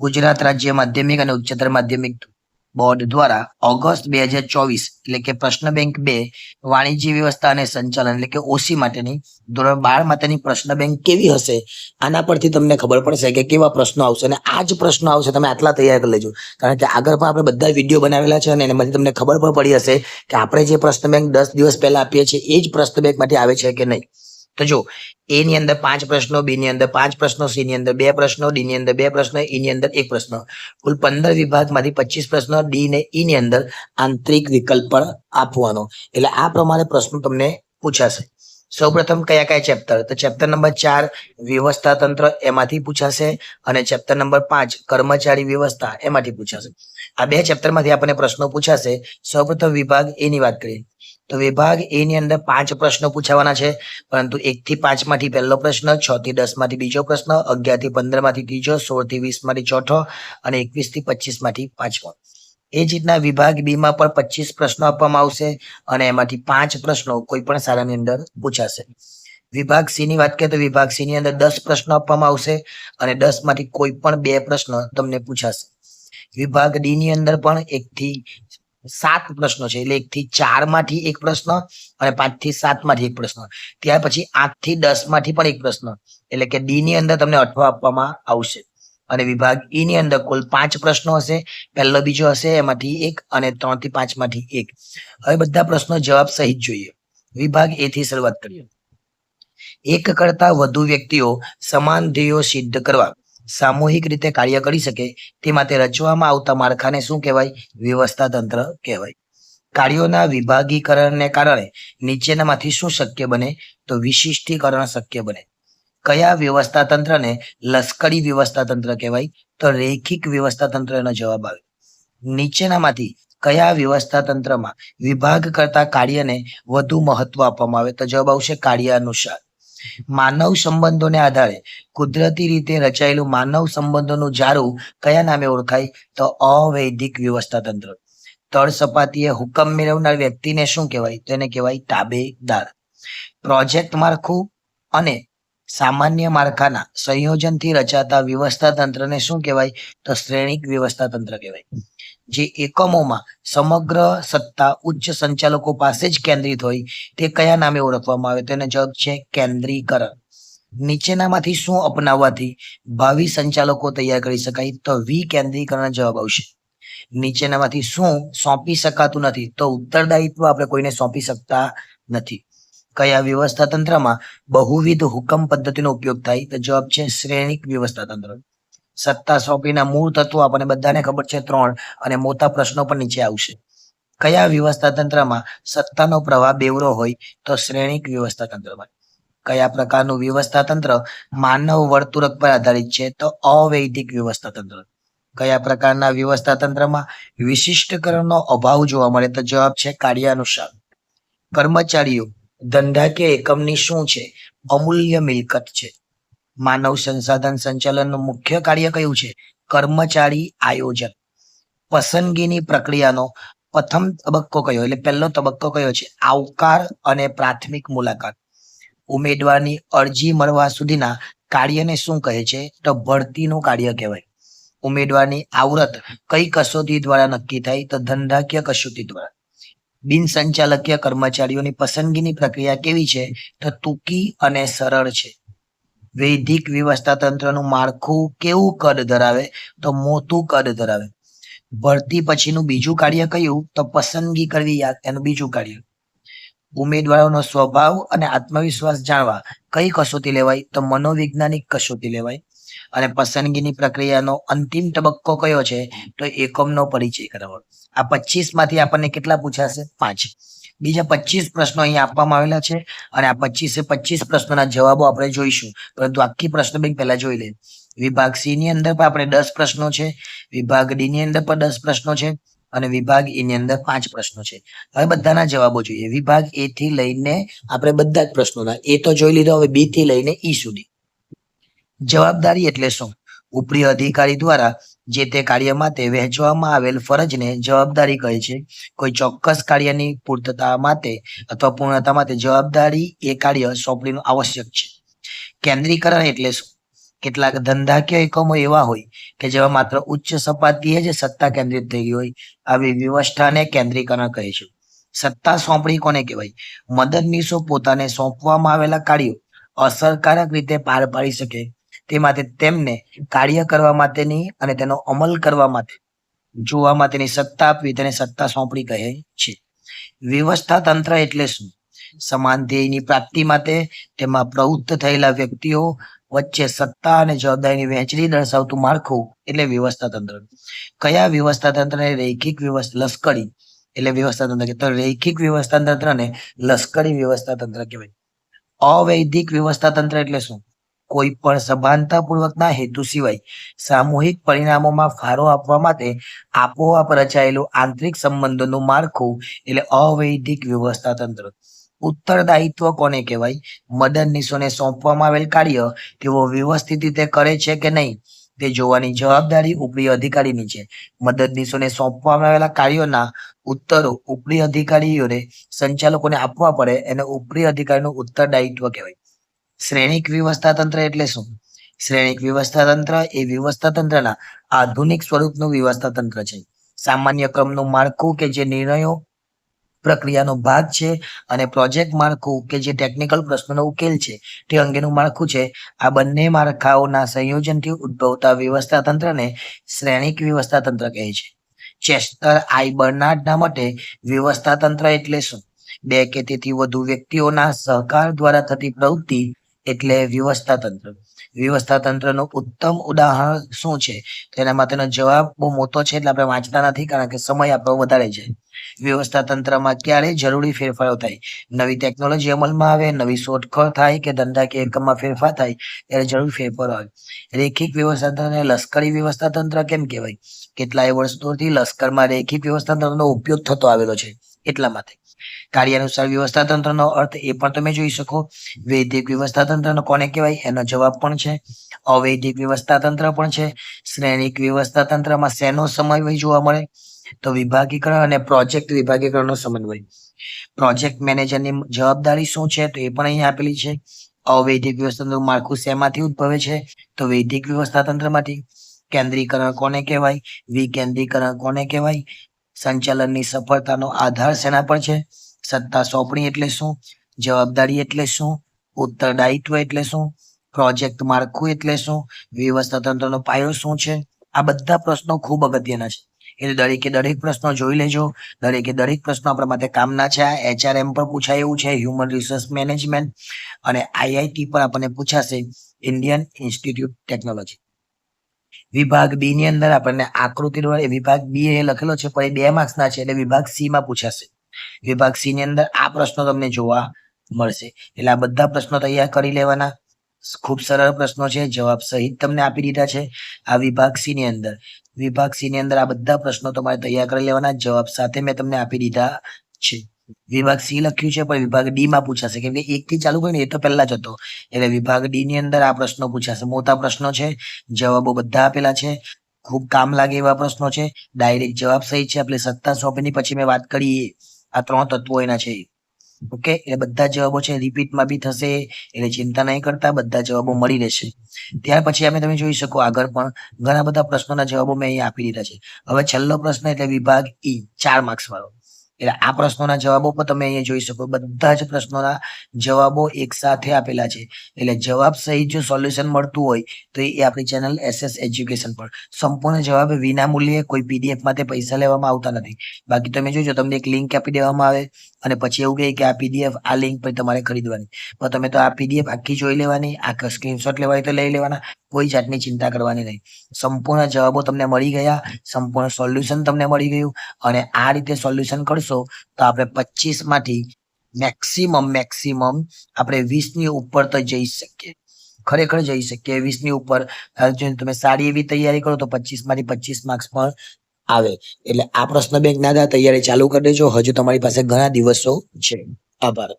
ગુજરાત રાજ્ય માધ્યમિક અને ઉચ્ચતર માધ્યમિક બોર્ડ દ્વારા ઓગસ્ટ બે હજાર ચોવીસ એટલે કે પ્રશ્ન બેંક બે વાણિજ્ય વ્યવસ્થા અને સંચાલન એટલે કે ઓસી માટેની ધોરણ બાર માટેની પ્રશ્ન બેંક કેવી હશે? આના પરથી તમને ખબર પડશે કે કેવા પ્રશ્નો આવશે અને આ જ પ્રશ્નો આવશે તમે આટલા તૈયાર કરી લેજો. કારણ કે આગળ પણ આપણે બધા વીડિયો બનાવેલા છે અને એમાંથી તમને ખબર પણ પડી હશે કે આપણે જે પ્રશ્ન બેંક દસ દિવસ પહેલા આપીએ છીએ, એ જ પ્રશ્ન બેંકમાંથી આવે છે કે નહીં. તો જો એ ની અંદર પાંચ પ્રશ્નો બી ની અંદર પાંચ પ્રશ્નો સી ની અંદર બે પ્રશ્નો ડી ની અંદર બે પ્રશ્નો ઈ ની અંદર એક પ્રશ્ન. કુલ પંદર વિભાગમાંથી પચીસ પ્રશ્નો ડી ને ઈ ની અંદર આંતરિક વિકલ્પ પણ આપવાનો. એટલે આ પ્રમાણે પ્રશ્નો તમને પૂછાશે. સૌપ્રથમ કયા કયા ચેપ્ટર? તો ચેપ્ટર નંબર ચાર, વ્યવસ્થા તંત્ર એમાંથી પૂછાશે અને ચેપ્ટર નંબર પાંચ, કર્મચારી વ્યવસ્થા એમાંથી પૂછાશે. આ બે ચેપ્ટરમાંથી આપણને પ્રશ્નો પૂછાશે. સૌપ્રથમ વિભાગ એની વાત કરીએ. તો વિભાગ એ ની અંદર પાંચ પ્રશ્નો પૂછાવાના છે. પરંતુ એક થી પાંચમાંથી પહેલો પ્રશ્ન છ થી દસમાંથી બીજો પ્રશ્ન અગિયારથી પંદરમાંથી ત્રીજો સોળથી વીસમાંથી ચોથો અને એકવીસથી પચીસમાંથી પાંચમો. એ જ રીતના વિભાગ બી માં પણ પચીસ પ્રશ્નો આપવામાં આવશે અને એમાંથી પાંચ પ્રશ્નો કોઈ પણ શાળાની અંદર પૂછાશે. વિભાગ સી ની વાત કરીએ તો વિભાગ સી ની અંદર દસ પ્રશ્નો આપવામાં આવશે અને દસમાંથી કોઈ પણ બે પ્રશ્નો તમને પૂછાશે. વિભાગ ડી ની અંદર પણ એક થી સાત પ્રશ્નો છે. એટલે એક થી ચારમાંથી એક પ્રશ્ન અને પાંચથી સાતમાંથી એક પ્રશ્ન. ત્યાર પછી આઠથી દસમાંથી પણ એક પ્રશ્ન. એટલે કે ડી ની અંદર તમને અઠવા આપવામાં આવશે. અને વિભાગ ઈ ની અંદર કુલ પાંચ પ્રશ્નો હશે. પહેલો બીજો હશે, એમાંથી એક અને ત્રણથી પાંચમાંથી એક. હવે બધા પ્રશ્નો જવાબ સહિત જોઈએ. વિભાગ એ થી શરૂઆત કરીએ. એક કરતા વધુ વ્યક્તિઓ સમાન ધ્યેયો સિદ્ધ કરવા. સામૂહિક રીતે કાર્ય કરી શકે તે માટે રચવામાં આવતા માળખાને શું કહેવાય? વ્યવસ્થા તંત્ર કહેવાય. કાર્યોના વિભાગીકરણને કારણે નીચેનામાંથી શું શક્ય બને? તો વિશિષ્ટીકરણ શક્ય બને. કયા વ્યવસ્થા તંત્રને લશ્કરી વ્યવસ્થા તંત્ર કહેવાય? તો રેખિક વ્યવસ્થા તંત્રનો જવાબ આવે. નીચેનામાંથી કયા વ્યવસ્થા તંત્રમાં વિભાગ કરતા કાર્યને વધુ મહત્વ આપવામાં આવે? તો જવાબ આવશે કાર્ય અનુસાર માનવ સંબંધોને આધારે કુદરતી રીતે રચાયેલું માનવ સંબંધોનું જારું કયા નામે ઓળખાય? તો અવૈધિક વ્યવસ્થા તંત્ર. તળ સપાટીએ હુકમ મેળવનાર વ્યક્તિને શું કહેવાય? તો એને કહેવાય તાબેદાર. પ્રોજેક્ટ માળખું અને સામાન્ય માળખાના સંયોજનથી રચાતા વ્યવસ્થા તંત્રને શું કહેવાય? તો શ્રેણિક વ્યવસ્થા તંત્ર કહેવાય. જે એકમોમાં સમગ્ર સત્તા ઉચ્ચ સંચાલકો પાસે જ કેન્દ્રિત હોય, તે કયા નામે ઓળખવામાં આવે? તેનો જવાબ છે કેન્દ્રીકરણ. નીચેનામાંથી શું અપનાવવાથી ભાવિ સંચાલકો તૈયાર કરી શકાય? તો વિકેન્દ્રીકરણ જવાબ આવશે. નીચેનામાંથી શું સોંપી શકાતું નથી? તો ઉત્તરદાયિત્વ આપણે કોઈને સોંપી શકતા નથી. કયા વ્યવસ્થા તંત્રમાં બહુવિધ હુકમ પદ્ધતિનો ઉપયોગ થાય? તો જવાબ છે શ્રેણિક વ્યવસ્થા તંત્ર સત્તા સોંપીના મૂળ તત્વો આપણને બધાને ખબર છે ત્રણ અને મોટા પ્રશ્નો પણ નીચે આવશે. કયા વ્યવસ્થા તંત્રમાં સત્તાનો પ્રવાહ બેવરો હોય તો શ્રેણિક વ્યવસ્થા તંત્રમાં? કયા પ્રકારનું વ્યવસ્થા તંત્ર માનવ વર્તુળક પર આધારિત છે તો અવૈધિક વ્યવસ્થા તંત્ર? કયા પ્રકારના વ્યવસ્થા તંત્રમાં વિશિષ્ટકરણનો અભાવ જોવા મળે તો જવાબ છે કાર્યાનુસાર. કર્મચારીઓ ધંધાકીય એકમની શું છે? અમૂલ્ય મિલકત છે. માનવ સંસાધન સંચાલનનું મુખ્ય કાર્ય કયું છે? કર્મચારી આયોજન પસંદગીની પ્રક્રિયાનો પ્રથમ તબક્કો કયો? એટલે પહેલો તબક્કો કયો છે? આવકાર અને પ્રાથમિક મુલાકાત. ઉમેદવારની અરજી મળવા સુધીના કાર્યને શું કહે છે? તો ભરતીનું કાર્ય કહેવાય. ઉમેદવારની આવરત કઈ કસોટી દ્વારા નક્કી થાય? તો ધંધાકીય કસોટી દ્વારા. બિન સંચાલકીય કર્મચારીઓની પસંદગીની પ્રક્રિયા કેવી છે? તો ટૂંકી અને સરળ છે. વૈધિક વ્યવસ્થા તંત્રનું માળખું કેવું કદ ધરાવે તો મોટું કદ ધરાવે. ભરતી પછીનું બીજું કાર્ય કયું તો પસંદગી કરવી એનું બીજું કાર્ય. ઉમેદવારોનો સ્વભાવ અને આત્મવિશ્વાસ જાણવા કઈ કસોટી લેવાય તો મનોવૈજ્ઞાનિક કસોટી લેવાય. અને પસંદગીની પ્રક્રિયાનો અંતિમ તબક્કો કયો છે તો એકમનો પરિચય કરાવવો આ પચીસમાંથી આપણને કેટલા પૂછાશે? પાંચ. બીજા પચીસ પ્રશ્નો અહીંયા આપવામાં આવેલા છે અને આ પચીસે પચીસ પ્રશ્નોના જવાબો આપણે જોઈશું. પરંતુ આખી પ્રશ્ન બેંક પહેલા જોઈ લે. વિભાગ સી ની અંદર પણ આપણે દસ પ્રશ્નો છે, વિભાગ ડી ની અંદર પણ દસ પ્રશ્નો છે અને વિભાગ ઈ ની અંદર પાંચ પ્રશ્નો છે. હવે બધાના જવાબો જોઈએ. વિભાગ એ થી લઈને આપણે બધા જ પ્રશ્નોના. એ તો જોઈ લીધો, હવે બી થી લઈને ઈ સુધી. જવાબદારી એટલે શું? ઉપરી અધિકારી દ્વારા જે તે કાર્ય માટે વહેંચવામાં આવેલ ફરજને જવાબદારી કહે છે. કોઈ ચોક્કસ કાર્યની પૂર્તતા માટે અથવા પૂર્ણતા માટે જવાબદારી એ કાર્ય સોંપણીનું આવશ્યક છે. કેન્દ્રીકરણ એટલે શું? કેટલાક ધંધાકીય એકમો એવા હોય કે જેમાં માત્ર ઉચ્ચ સપાટીએ જ સત્તા કેન્દ્રિત થઈ ગઈ હોય, આવી વ્યવસ્થાને કેન્દ્રીકરણ કહે છે. સત્તા સોંપણી કોને કહેવાય? મદદનીશો પોતાને સોંપવામાં આવેલા કાર્યો અસરકારક રીતે પાર પાડી શકે. તે માટે તેમને કાર્ય કરવા માટેની અને તેનો અમલ કરવા માટે જોવા માટેની સત્તા આપવી, તેને સત્તા સોંપણી કહે છે. વ્યવસ્થા તંત્ર એટલે શું? સમાન ધ્યેયની પ્રાપ્તિ માટે તેમાં પ્રવૃત્ત થયેલા વ્યક્તિઓ વચ્ચે સત્તા અને જવાબદારીની વહેંચણી દર્શાવતું માળખું એટલે વ્યવસ્થા તંત્ર. કયા વ્યવસ્થા તંત્રને રૈખિક વ્યવસ્થા, લશ્કરી એટલે વ્યવસ્થા તંત્ર તો રૈખિક વ્યવસ્થા તંત્રને લશ્કરી વ્યવસ્થા તંત્ર કહેવાય. અવૈધિક વ્યવસ્થા તંત્ર એટલે શું? કોઈ પણ સભાનતાપૂર્વકના હેતુ સિવાય સામૂહિક પરિણામોમાં ફાળો આપવા માટે આપોઆપ રચાયેલું આંતરિક સંબંધોનું માળખું એટલે અવૈધિક વ્યવસ્થા તંત્ર. ઉત્તરદાયિત્વ કોને કહેવાય? મદદનીશોને સોંપવામાં આવેલ કાર્ય તેઓ વ્યવસ્થિત રીતે કરે છે કે નહીં? તે જોવાની જવાબદારી ઉપરી અધિકારીની છે. મદદનીશોને સોંપવામાં આવેલા કાર્યોના ઉત્તરો ઉપરી અધિકારીઓને સંચાલકોને આપવા પડે એને ઉપરી અધિકારીનું ઉત્તરદાયિત્વ કહેવાય. શ્રેણિક વ્યવસ્થા તંત્ર એટલે શું? શ્રેણિક વ્યવસ્થા તંત્ર એ વ્યવસ્થા તંત્રના આધુનિક સ્વરૂપનું વ્યવસ્થા તંત્ર છે. સામાન્ય ક્રમનું માળખું કે જે નિર્ણયો પ્રક્રિયાનો ભાગ છે અને પ્રોજેક્ટ માળખું કે જે ટેકનિકલ પ્રશ્નોનો ઉકેલ છે તે અંગેનું માળખું છે. આ બંને માળખાઓના સંયોજનથી ઉદ્ભવતા વ્યવસ્થા તંત્રને શ્રેણિક વ્યવસ્થા તંત્ર કહે છે. ચેસ્ટર આઈ બર્નાર્ડના મતે વ્યવસ્થા તંત્ર એટલે શું? બે કે તેથી વધુ વ્યક્તિઓના સહકાર દ્વારા થતી પ્રવૃત્તિ એટલે વ્યવસ્થા તંત્ર. વ્યવસ્થા તંત્રનું ઉત્તમ ઉદાહરણ શું છે? તેના માટેનો જવાબ બહુ મોટો છે એટલે આપણે વાંચતા નથી કારણ કે સમય આપણો વધારે છે. વ્યવસ્થા તંત્રમાં ક્યારે જરૂરી ફેરફારો થાય? નવી ટેકનોલોજી અમલમાં આવે, નવી શોધખોળ થાય કે ધંધાકીય એકમમાં ફેરફાર થાય, ત્યારે જરૂર ફેરફારો આવે. રેખિક વ્યવસ્થા તંત્રને લશ્કરી વ્યવસ્થા તંત્ર કેમ કહેવાય? કેટલાય વર્ષોથી લશ્કરમાં રેખિક વ્યવસ્થા તંત્રનો ઉપયોગ થતો આવેલો છે. એટલા માટે. કાર્યાનુસાર વ્યવસ્થા તંત્રનો અર્થ એ પણ તમે જોઈ શકો. વૈદિક વ્યવસ્થા તંત્રનો કોને કહેવાય? એનો જવાબ પણ છે. અવૈદિક વ્યવસ્થા તંત્ર પણ છે. શ્રેણિક વ્યવસ્થા તંત્રમાં શેનો સમન્વય જોવા મળે? તો વિભાગીકરણ અને પ્રોજેક્ટ વિભાગીકરણનો સમન્વય. પ્રોજેક્ટ મેનેજરની જવાબદારી શું છે? તો એ પણ અહીં આપેલી છે. અવૈધિક વ્યવસ્થા તંત્રનું માળખું શેમાંથી ઉદ્ભવે છે? તો વૈદિક વ્યવસ્થા તંત્રમાંથી. કેન્દ્રીકરણ કોને કહેવાય? વિકેન્દ્રીકરણ કોને કહેવાય? સંચાલનની સફળતાનો આધાર શેના પર છે. સત્તા સોંપણી એટલે શું? જવાબદારી એટલે શું? ઉત્તરદાયિત્વ એટલે શું? પ્રોજેક્ટ માળખું એટલે શું? વ્યવસ્થા તંત્રનો પાયો શું છે? આ બધા પ્રશ્નો ખૂબ અગત્યના છે. એટલે દરેકે દરેક પ્રશ્નો જોઈ લેજો. દરેકે દરેક પ્રશ્નો આપણા માટે કામના છે. આ એચઆરએમ પર પૂછાય એવું છે હ્યુમન રિસોર્સ મેનેજમેન્ટ અને આઈઆઈટી પર આપણને પૂછાશે ઇન્ડિયન ઇન્સ્ટિટ્યૂટ ટેકનોલોજી વિભાગ બી ની અંદર આપણને આકૃતિ વિભાગ બી એ લખેલો છે, પણ એ બે માર્ક્સ ના છે, એટલે વિભાગ સી માં પૂછાશે. વિભાગ સી ની અંદર આ પ્રશ્નો તમને જોવા મળશે. એટલે આ બધા પ્રશ્નો તૈયાર કરી લેવાના. ખૂબ સરળ પ્રશ્નો છે, જવાબ સહિત તમને આપી દીધા છે. આ વિભાગ સી ની અંદર. વિભાગ સી ની અંદર આ બધા પ્રશ્નો તમારે તૈયાર કરી લેવાના, જવાબ સાથે મેં તમને આપી દીધા છે. વિભાગ સી લખ્યું છે, પણ વિભાગ ડી માં પૂછાશે. કેમ કે એક થી ચાલુ કરીને એ તો પહેલા જ હતો. એટલે વિભાગ ડી ની અંદર આ પ્રશ્નો પૂછાશે. મોટા પ્રશ્નો છે, જવાબો બધા આપેલા છે. ખૂબ કામ લાગે એવા પ્રશ્નો છે. ડાયરેક્ટ જવાબ સહી છે. આપણે સત્તા સોંપણી પછી મેં વાત કરી. આ ત્રણ તત્વો એના છે. ઓકે? એટલે બધા જવાબો છે. રિપીટમાં બી થશે. એટલે ચિંતા નહીં કરતા. બધા જવાબો મળી રહેશે. ત્યાર પછી અમે તમે જોઈ શકો આગળ પણ ઘણા બધા પ્રશ્નોના જવાબો મેં અહીંયા આપી દીધા છે. હવે છેલ્લો પ્રશ્ન એટલે વિભાગ ઈ, ચાર માર્ક્સ વાળો. એટલે આ પ્રશ્નોના જવાબો પણ તમે અહીંયા જોઈ શકો. બધા જ પ્રશ્નોના જવાબો એક સાથે આપેલા છે. એટલે જવાબ સહિત જો સોલ્યુશન મળતું હોય, તો એ આપણી ચેનલ એસએસ એજ્યુકેશન પર. સંપૂર્ણ જવાબ વિના મૂલ્યે કોઈ પીડીએફ માટે પૈસા લેવામાં આવતા નથી. બાકી તમે જોજો, તમને એક લિંક આપી દેવામાં આવે અને પછી એવું કહે કે આ પીડીએફ આ લિંક પર તમારે ખરીદવાની. પણ તમે તો આ પીડીએફ આખી જોઈ લેવાની આ સ્ક્રીનશોટ લેવાય તો લઈ લેવાના. કોઈ જાતની ચિંતા કરવાની નહીં. સંપૂર્ણ જવાબો તમને મળી ગયા, સંપૂર્ણ સોલ્યુશન તમને મળી ગયું અને આ રીતે સોલ્યુશન કરશો તો આપણે પચીસમાંથી મેક્સિમમ મેક્સિમમ આપણે વીસની ઉપર તો જઈ શકીએ. ખરેખર જઈ શકીએ વીસની ઉપર. તમે સારી એવી તૈયારી કરો તો પચીસમાંથી પચીસ માર્ક્સ પણ આવે. એટલે આ પ્રશ્ન બેંક ના તૈયારી ચાલુ કરી દેજો. હજુ તમારી પાસે ઘણા દિવસો છે. આભાર.